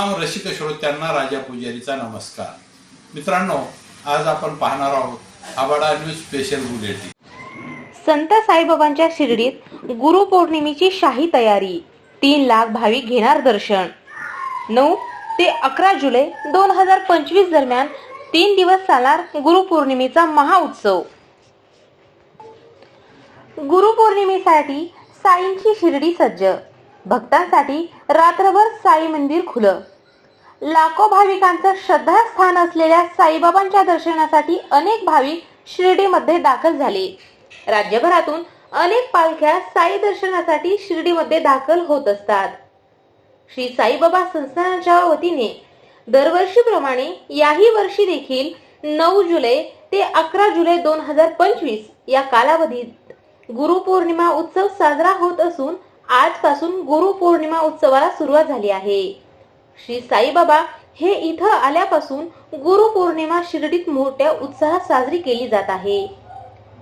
रसिक श्रोत्यांना राजा पुजारीचा नमस्कार. मित्रांनो आज आपण पाहणार आहोत आबाडा न्यूज स्पेशल बुलेटिन संत साईबाबांच्या शिर्डीत गुरु पौर्णिमेची शाही तयारी. तीन लाख भाविक घेणार दर्शन. नऊ ते अकरा जुलै दोन हजार पंचवीस दरम्यान तीन दिवस चालणार गुरुपौर्णिमेचा महाउत्सव गुरुपौर्णिमेसाठी साईंची शिर्डी सज्ज. भक्तांसाठी रात्रभर साई मंदिर खुलं. लाखो भाविकांचं श्रद्धास्थान असलेल्या साईबाबांच्या दर्शनासाठी अनेक भाविक शिर्डीमध्ये दाखल झाले. राज्यभरातून अनेक पालख्या साई दर्शनासाठी शिर्डीमध्ये दाखल होत असतात. श्री साईबाबा संस्थानाच्या वतीने दरवर्षीप्रमाणे याही वर्षी देखील नऊ जुलै ते अकरा जुलै दोन हजार पंचवीस या कालावधीत गुरुपौर्णिमा उत्सव साजरा होत असून आजपासून गुरुपौर्णिमा उत्सवाला सुरुवात झाली आहे. श्री साईबाबा हे इथं आल्यापासून गुरुपौर्णिमा शिर्डीत मोठ्या उत्साहात साजरी केली जात आहे.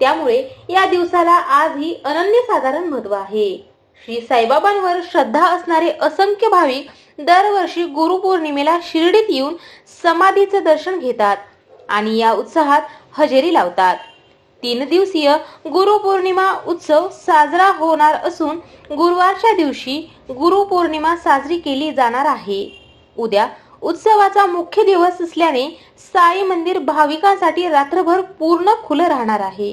त्यामुळे या दिवसाला आजही अनन्यसाधारण महत्त्व आहे. श्री साईबाबांवर श्रद्धा असणारे असंख्य भाविक दरवर्षी गुरुपौर्णिमेला शिर्डीत येऊन समाधीचं दर्शन घेतात आणि या उत्साहात हजेरी लावतात. तीन दिवसीय गुरुपौर्णिमा उत्सव साजरा होणार असून गुरुवारच्या दिवशी गुरुपौर्णिमा साजरी केली जाणार आहे. उद्या उत्सवाचा मुख्य दिवस असल्याने साई मंदिर भाविकांसाठी रात्रभर पूर्ण खुलं राहणार आहे.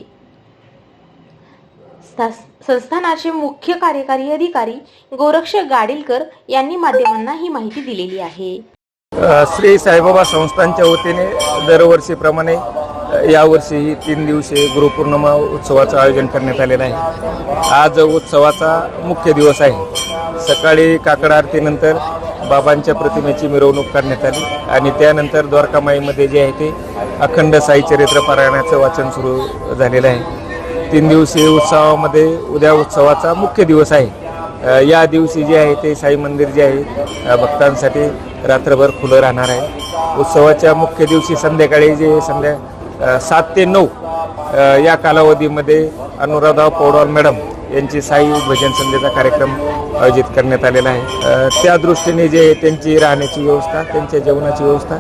संस्थानाचे मुख्य कार्यकारी अधिकारी गोरक्ष गाडीलकर यांनी माध्यमांना ही माहिती दिलेली आहे. श्री साईबाबा संस्थांच्या वतीने दरवर्षीप्रमाणे यावर्षीही तीन दिवसीय गुरुपौर्णिमा उत्सवाचं आयोजन करण्यात आलेलं आहे. आज उत्सवाचा मुख्य दिवस आहे. सकाळी काकड आरतीनंतर बाबांच्या प्रतिमेची मिरवणूक करण्यात आली आणि त्यानंतर द्वारकामाईमध्ये जे आहे ते अखंड साईचरित्र पारायणाचं वाचन सुरू झालेलं आहे. तीन दिवसीय उत्सवामध्ये उद्या उत्सवाचा मुख्य दिवस आहे. या दिवशी जे आहे ते साई मंदिर जे आहे भक्तांसाठी रात्रभर खुलं राहणार आहे. उत्सवाच्या मुख्य दिवशी संध्याकाळी जे संध्या सात ते नऊ या कालावधीमध्ये अनुराधा पौडवाल मॅडम यांची साई भजन संध्येचा कार्यक्रम आयोजित करण्यात आलेला आहे. त्या दृष्टीने जे त्यांची राहण्याची व्यवस्था त्यांच्या जेवणाची व्यवस्था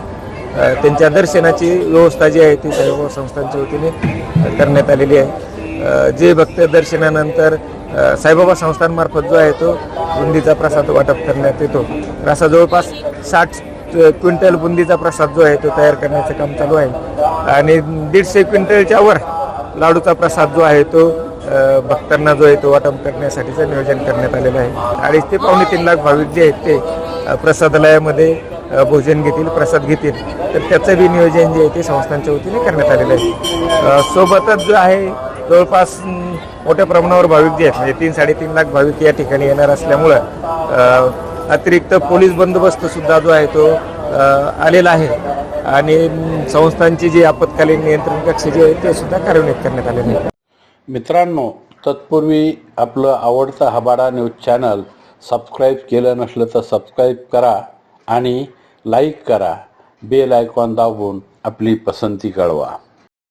त्यांच्या दर्शनाची व्यवस्था जी आहे ती साईबाबा संस्थांच्या वतीने करण्यात आलेली आहे. जे भक्त दर्शनानंतर साईबाबा संस्थांमार्फत जो आहे तो बुंदीचा प्रसाद वाटप करण्यात येतो. असा जवळपास साठ क्विंटल बुंदीचा प्रसाद जो आहे तो तयार करण्याचं काम चालू आहे. आणि दीडशे क्विंटलच्या वर लाडूचा प्रसाद जो आहे तो भक्तांना जो आहे तो वाटप करण्यासाठीचं नियोजन करण्यात आलेलं आहे. अडीच ते पावणे तीन लाख भाविक जे आहेत ते प्रसादालयामध्ये भोजन घेतील प्रसाद घेतील. तर त्याचं बी नियोजन जे आहे ते संस्थांच्या वतीने करण्यात आलेलं आहे. सोबतच जो आहे जवळपास मोठ्या प्रमाणावर भाविक जे आहेत म्हणजे तीन साडेतीन लाख भाविक या ठिकाणी येणार असल्यामुळं अतिरिक्त पोलीस बंदोबस्त सुद्धा जो आहे तो आलेला आहे. आणि संस्थांची जी आपत्कालीन नियंत्रण कक्ष जे आहे ते सुद्धा कार्यान्वित करण्यात आलेले आहे मित्रांनो तत्पूर्वी आपलं आवडतं हबाडा न्यूज चॅनल सबस्क्राईब केलं नसलं तर सबस्क्राईब करा आणि लाईक करा. बेल आयकॉन दाबून आपली पसंती कळवा.